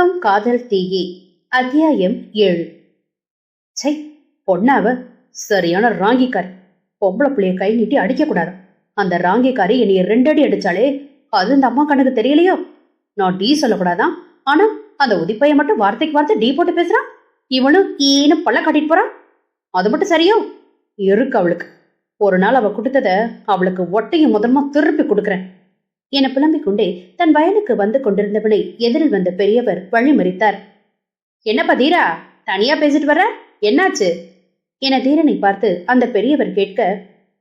சிக்கம் காதல் தீயே. அத்தியாயம் ஏழு. சை பொண்ணாவ? சரியான ராங்கிக்கார். பொம்பளை புள்ளைய கை நீட்டி அடிக்க கூடாது அந்த ராங்கிக்காரி என்னைய ரெண்டடி அடிச்சாலே அது இந்த அம்மா கண்ணுக்கு தெரியலையோ? நான் டீ சொல்லக்கூடாதான் ஆனா அந்த உதிப்பைய மட்டும் வார்த்தைக்கு வார்த்தை டீ போட்டு பேசுறான் இவனும் ஈனு பல்ல காட்டிட்டு போறான் அது மட்டும் சரியோ? இருக்கு அவளுக்கு. ஒரு நாள் அவ கொடுத்தத அவளுக்கு ஒட்டையும் முதன்மா திருப்பி கொடுக்குறேன். என புலம்பிக் கொண்டே தன் வயலுக்கு வந்து கொண்டிருந்தவனை எதிரில் வந்த பெரியவர் வழிமறித்தார். என்னப்பா தீரா தனியா பேசிட்டு வர என்னாச்சு? என தீரனை பார்த்து அந்த பெரியவர் கேட்க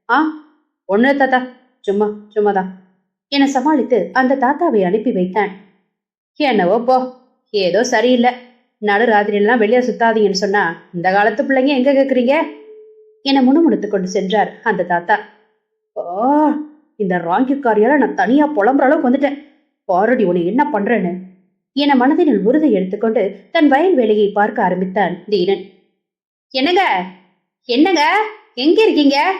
ஆ ஒண்ணு தாத்தா சும்மா சும்மாதான் என சமாளித்து அந்த தாத்தாவை அனுப்பி வைத்தான். என்னவோ போ ஏதோ சரியில்லை. நடு ராத்திரியெல்லாம் வெளியே சுத்தாதீங்கன்னு சொன்னா இந்த காலத்து பிள்ளைங்க எங்க கேக்குறீங்க? என முணுமுணுத்துக் கொண்டு சென்றார் அந்த தாத்தா. ஓ இந்த ராங்கிக்காரியால நான் தனியா புலம்புற அளவுக்கு வந்துட்டேன். பாரடி உன்னை என்ன பண்றேன்னு? என மனதினில் உறுதி எடுத்துக்கொண்டு தன் வயல் வேலையை பார்க்க ஆரம்பித்தான் தீரன். என்னங்க? என்னங்க? எங்க இருக்கீங்க?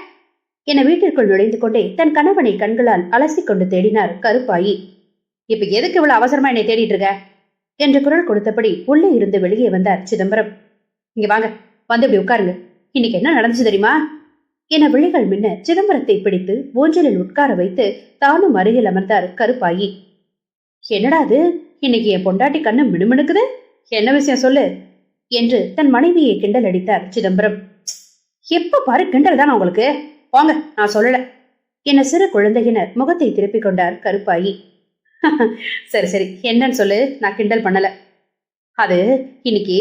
என வீட்டிற்குள் நுழைந்து கொண்டே தன் கணவனை கண்களால் அலசி கொண்டு தேடினார் கருப்பாயி. இப்ப எதுக்கு இவ்வளவு அவசரமா என்னை தேடிட்டு இருக்க? என்று குரல் கொடுத்தபடி உள்ளே இருந்து வெளியே வந்தார் சிதம்பரம். இங்க வாங்க வந்து இப்படி உட்காருங்க. இன்னைக்கு என்ன நடந்துச்சு தெரியுமா? என விழிகள் மின்ன சிதம்பரத்தை பிடித்து ஊஞ்சலில் உட்கார வைத்து தானும் அருகில் அமர்ந்தார் கருப்பாயி. என்னடாது இன்னைக்கு என் பொண்டாட்டி கண்ணு மினுமினுக்குது? என்ன விஷயம் சொல்லு? என்று தன் மனைவியை கிண்டல் அடித்தார் சிதம்பரம். எப்ப பாரு கிண்டல் தான் உங்களுக்கு? வாங்க நான் சொல்லல. என சிறு குழந்தையினர் முகத்தை திருப்பிக் கொண்டார் கருப்பாயி. சரி சரி என்னன்னு சொல்லு? நான் கிண்டல் பண்ணல. அது இன்னைக்கு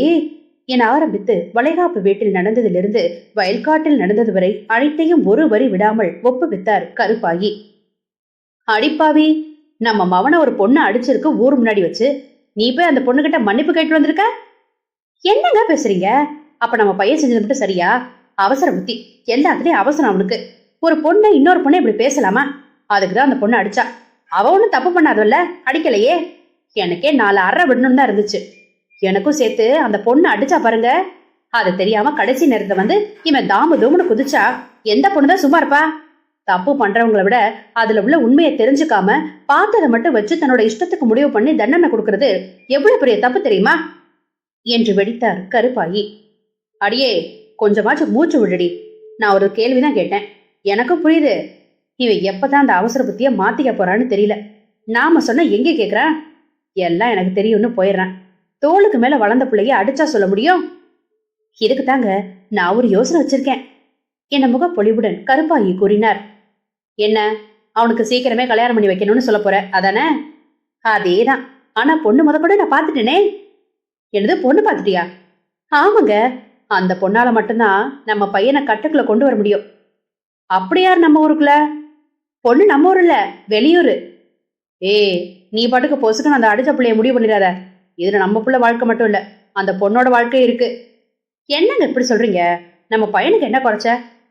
என ஆரம்பித்து வளைகாப்பு வீட்டில் நடந்ததிலிருந்து வயல்காட்டில் நடந்தது வரை அனைத்தையும் ஒரு வரி விடாமல் ஒப்புவித்தார் கருப்பாயி அடிப்பாவி நம்ம மவனை ஒரு பொண்ணு அடிச்சிருக்கு ஊர் முன்னாடி வச்சு நீ போய் அந்த பொண்ணுகிட்ட மன்னிப்பு கேட்டு வந்திருக்க? என்னங்க பேசுறீங்க? அப்ப நம்ம பையன் செஞ்சது மட்டும் சரியா? அவசர புத்தி. எல்லாத்துலயும் அவசரம் அவனுக்கு. ஒரு பொண்ணை இன்னொரு பொண்ணை இப்படி பேசலாமா? அதுக்கு தான் அந்த பொண்ணு அடிச்சா. அவ ஒன்றும் தப்பு பண்ணாதோல்ல அடிக்கலையே. எனக்கே நாலு அறை விடணும்னு தான் இருந்துச்சு. எனக்கும் சேர்த்து அந்த பொண்ணு அடிச்சா பாருங்க. அது தெரியாம கடைசி நேரத்தை வந்து இவன் தாமு தூமுன்னு குதிச்சா எந்த பொண்ணு தான் சும்மா இருப்பா? தப்பு பண்றவங்களை விட அதுல உள்ள உண்மையை தெரிஞ்சுக்காம பார்த்ததை மட்டும் வச்சு தன்னோட இஷ்டத்துக்கு முடிவு பண்ணி தண்டனை கொடுக்கறது எவ்வளவு பெரிய தப்பு தெரியுமா? என்று வெடித்தார் கருப்பாயி. அடியே கொஞ்சமாச்சும் மூச்சு விடுடி. நான் ஒரு கேள்விதான் கேட்டேன். எனக்கும் புரியுது. இவன் எப்பதான் அந்த அவசர புத்திய மாத்திக்க போறான்னு தெரியல. நாம சொன்ன எங்க கேக்குறான்? எல்லாம் எனக்கு தெரியும்னு போயிடுறான். தோளுக்கு மேல வளர்ந்த பிள்ளைய அடிச்சா சொல்ல முடியும்? இதுக்கு தாங்க நான் ஒரு யோசனை வச்சிருக்கேன். என முகப்பொழிவுடன் கருப்பாயி கூறினார். என்ன அவனுக்கு சீக்கிரமே கல்யாணம் பண்ணி வைக்கணும்னு சொல்ல போற? அதானே? அதேதான். ஆனா பொண்ணு முத கூட நான் பாத்துட்டேனே என்னது பொண்ணு பாத்துட்டியா ஆமாங்க. அந்த பொண்ணால மட்டும்தான் நம்ம பையனை கட்டுக்குள்ள கொண்டு வர முடியும். அப்படி யார் நம்ம ஊருக்குள்ள? பொண்ணு நம்ம ஊர் இல்ல வெளியூர். ஏய் நீ பாட்டுக்கு பொசுக்குன்னு அந்த அடிச்ச பிள்ளைய முடிவு பண்ணிடாத. இதுல நம்ம பிள்ளை வாழ்க்கை மட்டும் இல்ல அந்த பொண்ணோட வாழ்க்கை இருக்கு. என்னங்க இப்படி சொல்றீங்க? நம்ம பையனுக்கு என்ன குறைச்ச?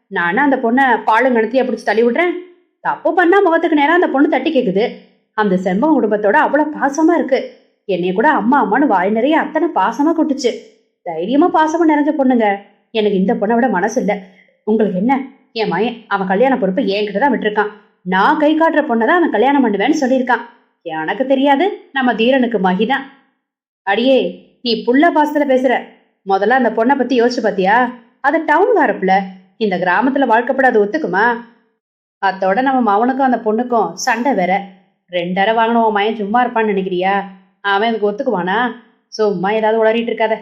நானும் அந்த பொண்ணை பாலும் கணத்தியா பிடிச்சி தள்ளி விடுறேன். தப்பு பண்ணா முகத்துக்கு நேரம் அந்த பொண்ணு தட்டி கேக்குது. அந்த செம்பம் குடும்பத்தோட அவ்வளவு பாசமா இருக்கு. என்னைய கூட அம்மா அம்மான்னு வாய் நிறைய அத்தனை பாசமா கொட்டுச்சு. தைரியமா பாசமா நிறைஞ்ச பொண்ணுங்க. எனக்கு இந்த பொண்ணை விட மனசு இல்லை. உங்களுக்கு என்ன? என் மயன் அவன் கல்யாண பொறுப்பை என்கிட்ட தான் விட்டுருக்கான். நான் கை காட்டுற பொண்ணை தான் அவன் கல்யாணம் பண்ணுவேன்னு சொல்லியிருக்கான். எனக்கு தெரியாது நம்ம தீரனுக்கு மகிதான் அடியே நீ புள்ள பாசத்துல பேசுற. முதல்ல அந்த பொண்ணை பத்தி யோசிச்சு பாத்தியா? அது டவுனுக்கு வரப்புல இந்த கிராமத்துல வாழ்க்கப்பட அது ஒத்துக்குமா? அத்தோட நம்ம மவனுக்கும் அந்த பொண்ணுக்கும் சண்டை வேற. ரெண்டரை வாங்கின உன் மயன் சும்மா இருப்பான்னு நினைக்கிறியா? அவன் எனக்கு ஒத்துக்குவானா? சும்மா ஏதாவது உளறிட்டு இருக்காத.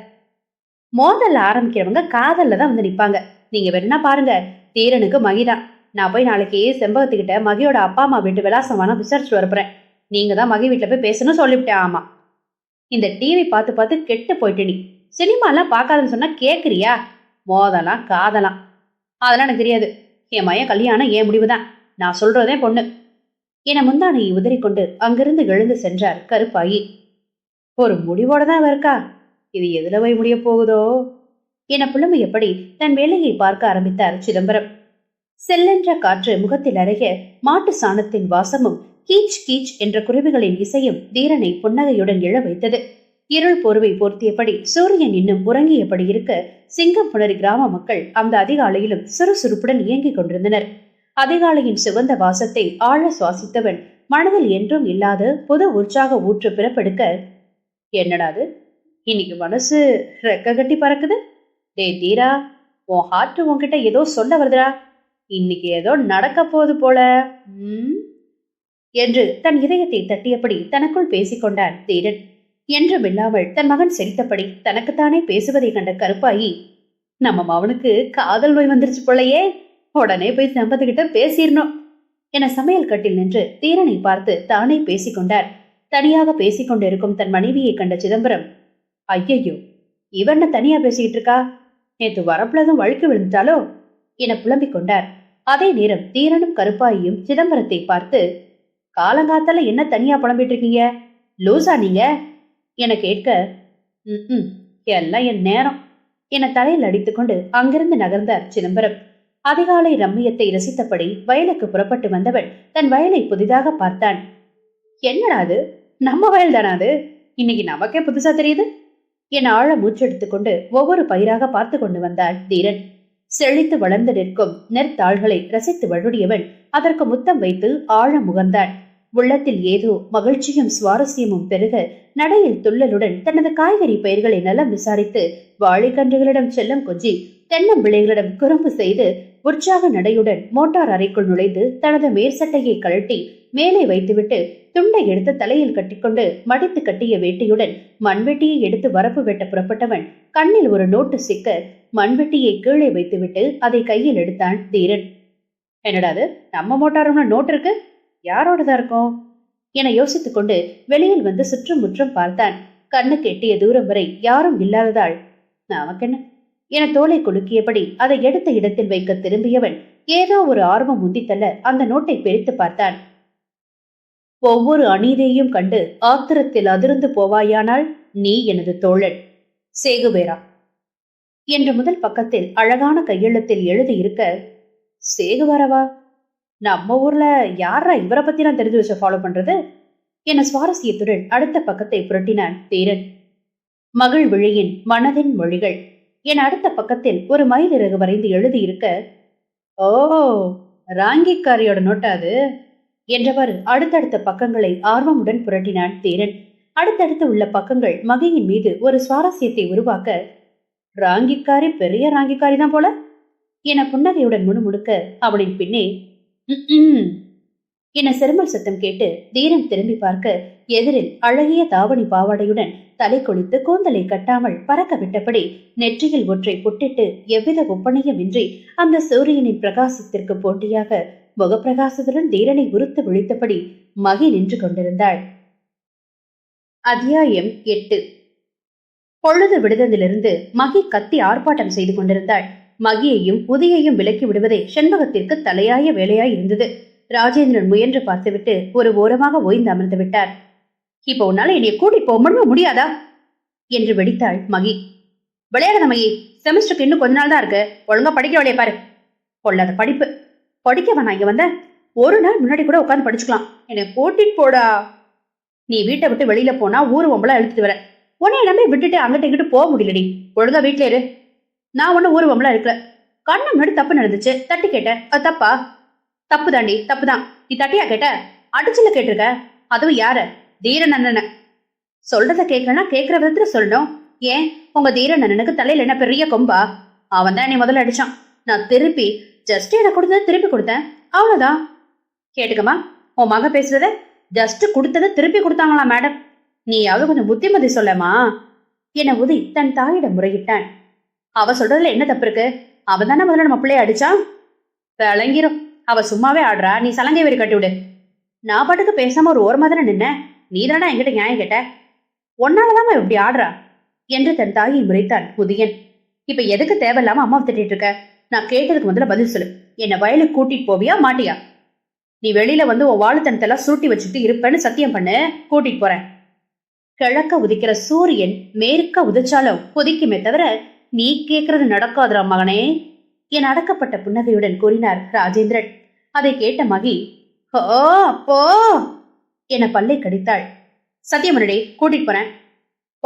மோதல்ல ஆரம்பிக்கிறவங்க காதல்ல தான் வந்து நிப்பாங்க. நீங்க வேணா பாருங்க. தீரனுக்கு மகிதான் நான் போய் நாளைக்கு செம்பகத்துக்கிட்ட மகியோட அப்பா அம்மா வீட்டு விலாசம் வேணா விசாரிச்சு வரப்புறேன் நீங்க தான் மகி வீட்டுல போய் பேசணும்னு சொல்லிவிட்டேன். ஆமா. இந்த டிவி பார்த்து பார்த்து கெட்டு போயிட்டு நீ. சினிமாலாம் பார்க்காதுன்னு சொன்னா கேக்குறியா? மோதலாம் காதலாம் அதெல்லாம் எனக்கு தெரியாது. என் மையன் கல்யாணம் என் முடிவுதான். நான் சொல்றதே பொண்ணு. என முந்தானையை உதறிக்கொண்டு அங்கிருந்து எழுந்து சென்றார் கருப்பாயி. ஒரு முடிவோட தான் இருக்கா? இது எதுல போய் முடிய போகுதோ? என புலமையபடி தன் வேலையை பார்க்க ஆரம்பித்தார் சிதம்பரம். செல்லென்ற காற்று முகத்தில் அருகே மாட்டு சாணத்தின் வாசமும் கீச் கீச் என்ற குருவிகளின் இசையும் தீரனை புன்னகையுடன் எழ வைத்தது. இருள் போர்வை போர்த்தியபடி சூரியன் இன்னும் உறங்கியபடி இருக்க சிங்கம்புணரி கிராம மக்கள் அந்த அதிகாலையிலும் சுறுசுறுப்புடன் இயங்கிக் கொண்டிருந்தனர். அதிகாலையின் சிவந்த வாசத்தை ஆழ சுவாசித்தவன் மனதில் என்றும் இல்லாத புது உற்சாக ஊற்று பிறப்பெடுக்க என்னடாது இன்னைக்கு மனசு ரெக்க கட்டி பறக்குது? டேய் தீரா உன் ஹார்ட் உன்கிட்ட ஏதோ சொல்ல வருதுடா. இன்னைக்கு ஏதோ நடக்க போகுது போல. ம் என்று தன் இதயத்தை தட்டியபடி தனக்குள் பேசிக்கொண்டான் தீரன். என்றுமில்லாமல் தன் மகன் சிரித்தபடி தனக்குத்தானே பேசுவதை கண்ட கருப்பாயி நம்ம மவனுக்கு காதல் நோய் வந்துருச்சு போலயே உடனே போய் சம்பத்துக்கிட்ட பேசிடணும் என சமையல் கட்டில் நின்று தீரனை பார்த்து தானே பேசிக்கொண்டார். தனியாக பேசிக் கொண்டிருக்கும் தன் மனைவியை கண்ட சிதம்பரம் ஐயையோ இவன்ன தனியா பேசிக்கிட்டு இருக்கா? நேத்து வரப்புலதும் வழுக்கு விழுந்துட்டாலோ என புலம்பிக் கொண்டார் அதே நேரம் தீரனும் கருப்பாயும் சிதம்பரத்தை பார்த்து காலங்காத்தால என்ன தனியா புலம்பிட்டு இருக்கீங்க லூசா நீங்க? என கேட்க ம் எல்லாம் என் நேரம். என தலையில் அடித்துக்கொண்டு அங்கிருந்து நகர்ந்தார் சிதம்பரம். அதிகாலை ரம்மியத்தை ரசித்தபடி வயலுக்கு புறப்பட்டு வந்தவள் தன் வயலை புதிதாக பார்த்தான். என்னடா அது? நம்ம வயல் தானா அது? இன்னைக்கு நமக்கே புதுசா தெரியுது? என ஆழ மூச்செடுத்துக்கொண்டு ஒவ்வொரு பயிராக பார்த்து கொண்டு வந்தாள் தீரன். செழித்து வளர்ந்து நிற்கும் நெற்தாள்களை ரசித்து வழுடியவன் அதற்கு முத்தம் வைத்து ஆழ முகந்தான் உள்ளத்தில் ஏதோ மகிழ்ச்சியும் சுவாரஸ்யமும் பெருக நடையில் துள்ளலுடன் தனது காய்கறி பயிர்களை நலம் விசாரித்து வாழைக்கன்றுகளிடம் செல்லம் கொஞ்சி தென்னம்பிள்ளைகளிடம் குறும்பு செய்து உற்சாக நடையுடன் மோட்டார் அறைக்குள் நுழைந்து தனது மேற்சட்டையை கழட்டி மேலே வைத்துவிட்டு துண்டை எடுத்து தலையில் கட்டிக்கொண்டு மடித்து கட்டிய வேட்டியுடன் மண்வெட்டியை எடுத்து வரப்பு வெட்ட புறப்பட்டவன் கண்ணில் ஒரு நோட்டு சிக்க மண்வெட்டியை கீழே வைத்துவிட்டு அதை கையில் எடுத்தான் தீரன். என்னடா அது? நம்ம மோட்டாரும்னு நோட்டு இருக்கு? யாரோடதா இருக்கும்? என யோசித்துக் கொண்டு வெளியில் வந்து சுற்றும் முற்றும் பார்த்தான். கண்ணுக்கு எட்டிய தூரம் வரை யாரும் இல்லாததால் நமக்கென்ன? என தோலை குலுக்கியபடி அதை எடுத்த இடத்தில் வைக்க திரும்பியவன் ஏதோ ஒரு ஆர்வம் முந்தித்தள்ள அந்த நோட்டை பிரித்து பார்த்தான். ஒவ்வொரு அநீதியையும் கண்டு ஆத்திரத்தில் அதிர்ந்து போவாயானால் நீ எனது தோழன். சேகுவேரா என்ற முதல் பக்கத்தில் அழகான கையெழுத்தில் எழுதியிருக்க சேகுவரவா நம்ம ஊர்ல யாரா இவரை பத்தி நான் தெரிஞ்சு வச்ச ஃபாலோ பண்றது? என சுவாரஸ்யத்துடன் அடுத்த பக்கத்தை புரட்டினான் தீரன் மகள் விழியின் மனதின் மொழிகள். என் அடுத்த பக்கத்தில் ஒரு மயிலிறகு வரைந்து எழுதியிருக்க ஓ ராங்கிக்காரியோட நோட்டா அது? என்றவாறு அடுத்தடுத்த பக்கங்களை ஆர்வமுடன் புரட்டினான் தீரன் அடுத்தடுத்து உள்ள பக்கங்கள் மகையின் மீது ஒரு சுவாரஸ்யத்தை உருவாக்க ராங்கிக்காரி பெரிய ராங்கிக்காரி தான் போல? என புன்னகையுடன் முணுமுணுக்க அவனின் பின்னே என செருமல் சத்தம் கேட்டு தீரன் திரும்பி பார்க்க எதிரில் அழகிய தாவணி பாவாடையுடன் தலை கொளித்து கூந்தலை கட்டாமல் பறக்க விட்டபடி நெற்றியில் ஒற்றை புட்டிட்டு எவ்வித ஒப்பனையுமின்றி அந்த சூரியனின் பிரகாசத்திற்கு போட்டியாக முகப்பிரகாசத்துடன் தீரனை உறுத்து விழித்தபடி மகி நின்று கொண்டிருந்தாள். அத்தியாயம் எட்டு. பொழுது விடுதலிலிருந்து மகி கத்தி ஆர்ப்பாட்டம் செய்து கொண்டிருந்தாள். மகியையும் உதயையும் விலக்கி விடுவதே செண்பகத்திற்கு தலையாய வேலையாய் இருந்தது. ராஜேந்திரன் முயன்று பார்த்துவிட்டு ஒரு ஓரமாக ஓய்ந்து அமர்ந்து விட்டார். இப்போ உன்னால என்னைய கூட்டிட்டு போக முடியாதா? என்று வெடித்தாள் மகி. விளையாடாத மகி செமஸ்டருக்கு இன்னும் கொஞ்ச நாள் தான் இருக்கு. ஒழுங்கா படிக்க வழியை பாரு. கொள்ளாத படிப்பு. படிக்க வேணாம் இங்க வந்த ஒரு நாள் முன்னாடி கூட உட்காந்து படிச்சுக்கலாம். என்னை கூட்டிட்டு போடா. நீ வீட்டை விட்டு வெளியில போனா ஊர் வம்பளா இழுத்துட்டு வர. உன்னை நம்பி விட்டுட்டு அங்கிட்ட இங்கிட்டு போக முடியலடி. ஒழுங்கா வீட்டுல இரு. நான் ஒண்ணு ஊர் இருக்கல. கண்ணு முன்னாடி தப்பு நடந்துச்சு. தட்டி கேட்டேன். அது தப்பா? தப்பு தாண்டி தப்பு தான் நீ தட்டியா கேட்ட? அடிச்சுல கேட்டிருக்க. அதுவும் யார? தீரன் அண்ணன. சொல்றத கேட்கலன்னா கேட்கிற விதத்துல சொல்லணும். ஏன்? உங்க தீரன் அண்ணனுக்கு தலையில என்ன பெரிய கொம்பா? அவன் தான் என்னை முதல்ல அடிச்சான். நான் திருப்பி ஜஸ்ட் எனக்கு கொடுத்தத திருப்பி கொடுத்தேன். அவ்வளவுதான். கேட்டுக்கமா உன் மக பேசுறத ஜஸ்ட் கொடுத்தத திருப்பி கொடுத்தாங்களா மேடம் நீயாவது கொஞ்சம் புத்திமதி சொல்லமா என உதி தன் தாயிடம் முறையிட்டான். அவ சொல்றதுல என்ன தப்பு இருக்கு? அவ தானே முதல்ல நம்ம பிள்ளைய அடிச்சா? விளங்கிரும். அவ சும்மாவே ஆடுறா. நீ சலங்கை வரி கட்டி விடு. நான் பாட்டுக்கு பேசாம ஒரு ஓரமா தானே நின்ன? நீ தானே என்கிட்ட நியாயம் கேட்ட? உன்னாலதான் இப்படி ஆடுறா? என்று தன் தாயை முறைத்தான் புதியன் இப்ப எதுக்கு தேவையில்லாம அம்மாவை திட்டிட்டு இருக்க? நான் கேட்டதுக்கு முதல்ல பதில் சொல்லு. என்ன வயலுக்கு கூட்டிட்டு போவியா மாட்டியா? நீ வெளியில வந்து உன் வாழுத்தனத்தெல்லாம் சுருட்டி வச்சுட்டு இருப்பேன்னு சத்தியம் பண்ணு. கூட்டிட்டு போறேன். கிழக்க உதிக்கிற சூரியன் மேற்க உதிச்சாலும் உதிக்குமே தவிர நீ கேட்கறது நடக்காதுடா மகனே என் அடக்கப்பட்ட புன்னகையுடன் கூறினார் ராஜேந்திரன். அதை கேட்ட மகி ஓ அப்போ என பல்லை கடித்தாள். சத்தியமனடே கூட்டிட்டு போறேன்.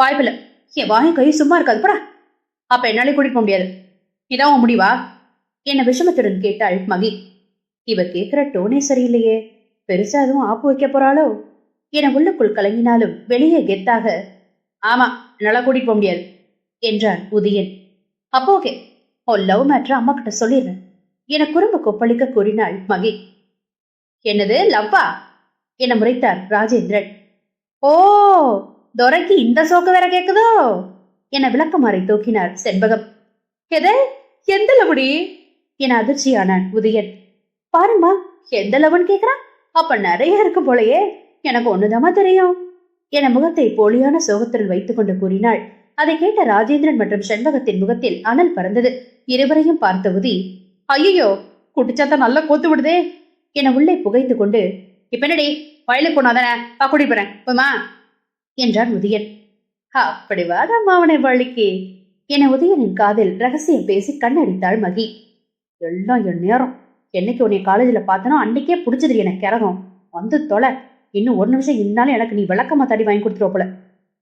வாய்ப்பில்ல. என் வாயும் கை சும்மா இருக்காது. போடா. அப்ப என்னாலே கூட்டிட்டு போக முடியாது. இதான் உன் முடிவா? என்ன விஷமத்துடன் கேட்டாள் மகி. இவ கேட்கிற டோனே சரியில்லையே. பெருசா எதுவும் ஆப்பு வைக்க போறாளோ? என உள்ளுக்குள் கலங்கினாலும் வெளியே கெத்தாக ஆமா என்னால கூட்டிட்டு போக முடியாது என்றான் உதயன். அப்போ ஓகே உன் லவ் மேட்ரு அம்மா கிட்ட சொல்லிடுறேன் என குறும்பு கொப்பளிக்க கூறினாள் மகி. என்னது லவ்வா? என முறைத்தார் ராஜேந்திரன். ஓ துரைக்கு இந்த சோக்கு வேற கேக்குதோ? என விளக்கமாறை தூக்கினார் செண்பகம். எது? எந்த லவுடி என அதிர்ச்சியானான் உதயன். பாருமா எந்த லவன் கேக்குறான் அப்ப நிறைய இருக்கு போலயே. எனக்கு ஒண்ணுதாமா தெரியும். என முகத்தை போலியான சோகத்துடன் வைத்துக்கொண்டு கூறினாள் அதை கேட்ட ராஜேந்திரன் மற்றும் செண்பகத்தின் முகத்தில் அனல் பறந்தது. இருவரையும் பார்த்த உதி ஐயோ குடிச்சாத்தா நல்லா கோத்து விடுதே என உள்ளே புகைத்து கொண்டு இப்ப என்னடி வயலுக்கு போனாதானே பா குடி போமா என்றான் உதயன். அப்படி வாடாமா மாவனை வழிக்கு என உதயனின் காதில் ரகசியம் பேசி கண்ணடித்தாள் மகி. எல்லாம் என் நேரம். என்னைக்கு உன்னை காலேஜில் பார்த்தனோ அன்னைக்கே பிடிச்சது எனக்கு கிறகம் வந்து தொலை. இன்னும் ஒரு நிமிஷம் இன்னாலும் எனக்கு நீ விளக்கமா தடி வாங்கி கொடுத்துருவ போல.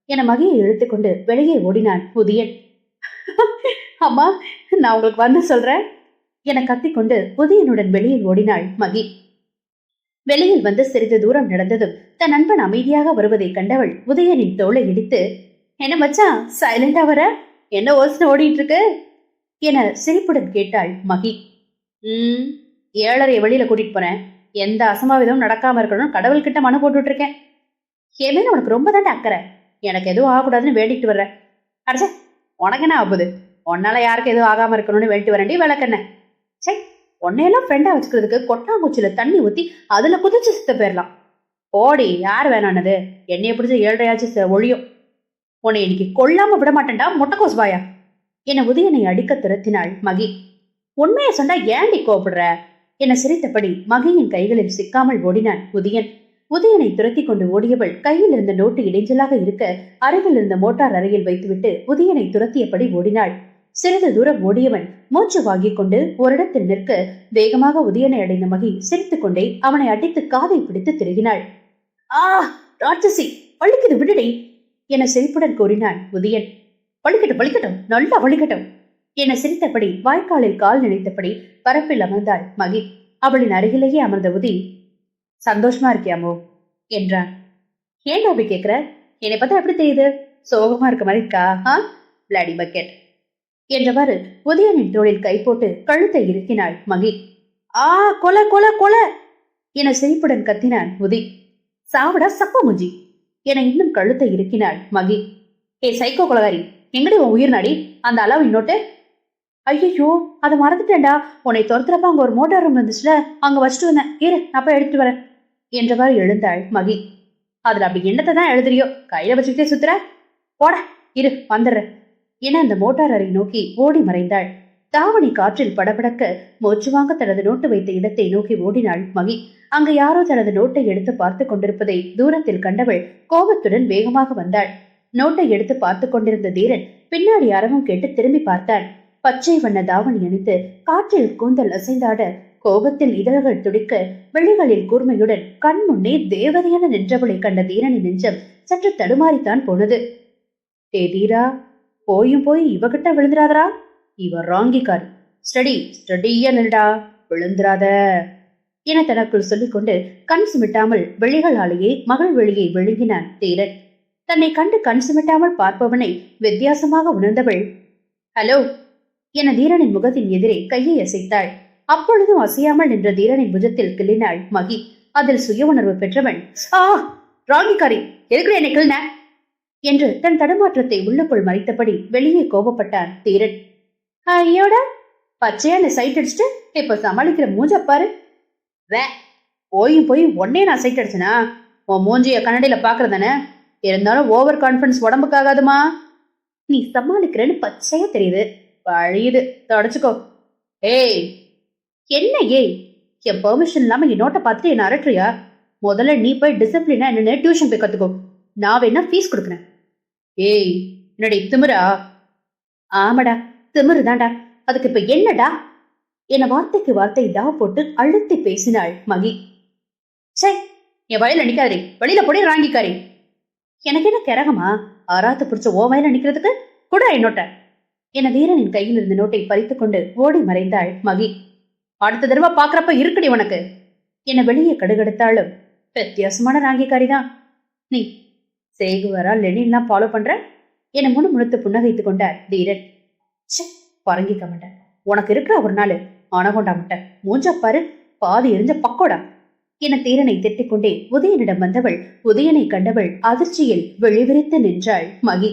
என மகியை இழுத்துக்கொண்டு வெளியே ஓடினான் புதியன். அம்மா நான் உங்களுக்கு வந்து சொல்றேன் என கத்திக்கொண்டு புதியனுடன் வெளியில் ஓடினாள் மகி. வெளியில் வந்து சிறிது தூரம் நடந்ததும் தன் நண்பன் அமைதியாக வருவதை கண்டவள் உதயனின் தோளை இடித்து என்ன மச்சான் சைலண்டா வர? என்ன ஓசனை ஓடிட்டு இருக்கு என சிரிப்புடன் கேட்டாள் மகி. ம் ஏழரை வெளியில கூட்டிட்டு போறேன். எந்த அசம்பாவிதமும் நடக்காம இருக்கணும்னு கடவுள்கிட்ட மனு போட்டுட்டு இருக்கேன் ஏமே உனக்கு ரொம்ப தாண்டா அக்கறை. எனக்கு எதுவும் ஆகக்கூடாதுன்னு வேண்டிட்டு வர்றேன் அடச்சே உனக்கு என்ன ஆகுது உன்னால யாருக்கு எதுவும் ஆகாம இருக்கணும்னு வேண்டிட்டு வரேன்டி விளக்கண்ண சே உன்னையெல்லாம் ஃப்ரெண்டா வச்சுக்கிறதுக்கு கொட்டாங்குச்சியில தண்ணி ஊத்தி அதுல குதிச்சு சித்த போயிடலாம் ஓடி யார் வேணானது என்னைய பிடிச்ச ஏழரையாச்சும் ஒழியும். உன்னை இன்னைக்கு கொல்லாம விட மாட்டேன்டா முட்டைக்கோஸ் பாயா. என உதயனை அடிக்க துரத்தினாள் மகி. உண்மையை சொன்னா ஏண்டி கோபப்படுற என சிரித்தபடி மகியின் கைகளில் சிக்காமல் ஓடினான் உதயன். உதயனை துரத்தி கொண்டு ஓடியவள் கையில் இருந்த நோட்டு இடைஞ்சலாக இருக்க அருகில் இருந்த மோட்டார் அறையில் வைத்துவிட்டு உதயனை துரத்தியபடி ஓடினாள். சிறிது தூரம் ஓடியவன் மூச்சு வாங்கிக் கொண்டு ஓரிடத்தில் நிற்க வேகமாக உதயனை அடைந்த மகி சிரித்துக் கொண்டே அவனை அடித்து காதை பிடித்து திருகினாள். ஆ ராட்சசி வலிக்குது விடுடே! என சிரிப்புடன் கூறினான் உதயன். வலிக்கட்டும் வலிக்கட்டும் நல்லா வலிக்கட்டும் என சிரித்தபடி வாய்க்காலில் கால் நினைத்தபடி பரப்பில் அமர்ந்தாள் மகி. அவளின் அருகிலேயே அமர்ந்த உதி சந்தோஷமா இருக்கியாமோ என்றான். ஏன் அப்படி கேக்குற? என்னை பார்த்தா எப்படி தெரியுது? சோகமா இருக்க மாதிரி இருக்கா? ஆ? Bloody bucket. என்றவாறு உதயனின் தோளில் கை போட்டு கழுத்தை இறுக்கினாள் மகி. ஆ கொலை கொலை கொலை! என சிரிப்புடன் கத்தினான் உதி சாவடா சப்ப முஞ்சி! என இன்னும் கழுத்தை இறுக்கினாள் மகி. ஏ சைக்கோ கொலகாரி எங்கடி உன் உயிர் நாடி? அந்த அளவு இன்னொட்டு? ஐயோ அதை மறந்துட்டேன்டா. உன்னை துரத்துறப்ப அங்க ஒரு மோட்டார் ரூம் இருந்துச்சுல அங்க வச்சுட்டு வந்தேன். இரு நான் போய் எடுத்துட்டு வரேன். என்றவாறு எழுந்தாள் மகி. அதுல அப்படி என்னத்தை தான் எழுதுறியோ? கையில வச்சுக்கிட்டே சுத்துற? போட இரு வந்துடுற என அந்த மோட்டார் அறை நோக்கி ஓடி மறைந்தாள். தாவணி காற்றில் படபடக்க மூச்சு வாங்க தனது நோட்டு வைத்த இடத்தை நோக்கி ஓடினாள் மகி. அங்கு யாரோ தனது நோட்டை எடுத்து பார்த்து கொண்டிருப்பதை தூரத்தில் கண்டவள் கோபத்துடன் வேகமாக வந்தாள். நோட்டை எடுத்து பார்த்து கொண்டிருந்த தீரன் பின்னாடி அரவம் கேட்டு திரும்பி பார்த்தான் பச்சை வண்ண தாவணி அணிந்து காற்றில் கூந்தல் அசைந்தாட கோபத்தில் இதழ்கள் துடிக்க விழிகளில் கூர்மையுடன் கண் முன்னே தேவதையான நின்றவளை கண்ட தீரனின் நெஞ்சம் சற்று தடுமாறித்தான் போனது. டே தீரா போயும் போய் இவகிட்ட விழுந்துராதரா இவ ராங்கிக்கார். ஸ்டடி ஸ்டடியா நில்டா விழுந்துராத என தனக்குள் சொல்லிக்கொண்டு கண் சிமிட்டாமல் வெளிகளாலேயே மகள் வெளியை விழுங்கினான் தீரன். தன்னை கண்டு கண் சிமிட்டாமல் பார்ப்பவனை வித்தியாசமாக உணர்ந்தவள் ஹலோ என தீரனின் முகத்தின் எதிரே கையை அசைத்தாள். அப்பொழுதும் அசையாமல் நின்ற தீரனின் புஜத்தில் கிள்ளினாள் மகி. அதில் சுய உணர்வு பெற்றவன் ஆ ராங்கிக்காரி எதுக்கு என்னை கிள்ன? என்று தன் தடுமாற்றத்தை உள்ளுக்குள் மறைத்தபடி வெளியே கோபப்பட்டான் தீரன். ஐயோட பச்சையான சைட் அடிச்சுட்டு இப்ப சமாளிக்கிற மூஞ்ச பாரு. வே போயும் போய் உடனே நான் சைட் அடிச்சனா? உன் மூஞ்சிய கண்ணடியில பாக்குறதானே இருந்தாலும் ஓவர் கான்பிடன்ஸ் உடம்புக்காகாதுமா நீ சமாளிக்கிறேன்னு பச்சையா தெரியுது. பழியுது. தொடச்சுக்கோ. ஏய் என்ன ஏய்? என் பெர்மிஷன் இல்லாம என் நோட்டை பார்த்துட்டு என்ன அரட்டுறியா? முதல்ல நீ போய் டிசிப்ளினா என்னன்னு டியூஷன் போய் கத்துக்கோ. நான் வேணா ஃபீஸ் கொடுக்குறேன். ஏய் என்னடி திமிரா? ஆமாடா திமிரு தான்டா அதுக்கு இப்ப என்னடா? என்ன வார்த்தைக்கு வார்த்தை டா போட்டு அழுத்தி பேசினாள் மகி. சே என் வயல நிக்காதே வெளியில போடி ராங்கிக்காரே எனக்கு என்ன கிறகமா ஆறாத்து பிடிச்ச ஓ வயல நிக்கிறதுக்கு கூட என்னோட்ட. என வீரனின் கையில் இருந்த நோட்டை பறித்துக் கொண்டு ஓடி மறைந்தாள் மகி. அடுத்த தடவை பாக்குறப்ப இருக்குடி உனக்கு என வெளியே கடுகெடுத்தாலும் வித்தியாசமான ராங்கிக்காரி தான் நீ சேகுவரா லெனின்லாம் ஃபாலோ பண்ற? என முணு முழுத்து புன்னகைத்துக் கொண்டார் தீரன் ச்சே பரங்கிக்க மாட்டேன். உனக்கு இருக்கிற ஒரு நாள் ஆனகொண்டா முட்டை. மூஞ்சா பாரு பாதி எரிஞ்ச பக்கோடா. என தீரனை திட்டிக் கொண்டே உதயனிடம் வந்தவள் உதயனை கண்டவள் அதிர்ச்சியில் வெளிவிரித்து நின்றாள் மகி.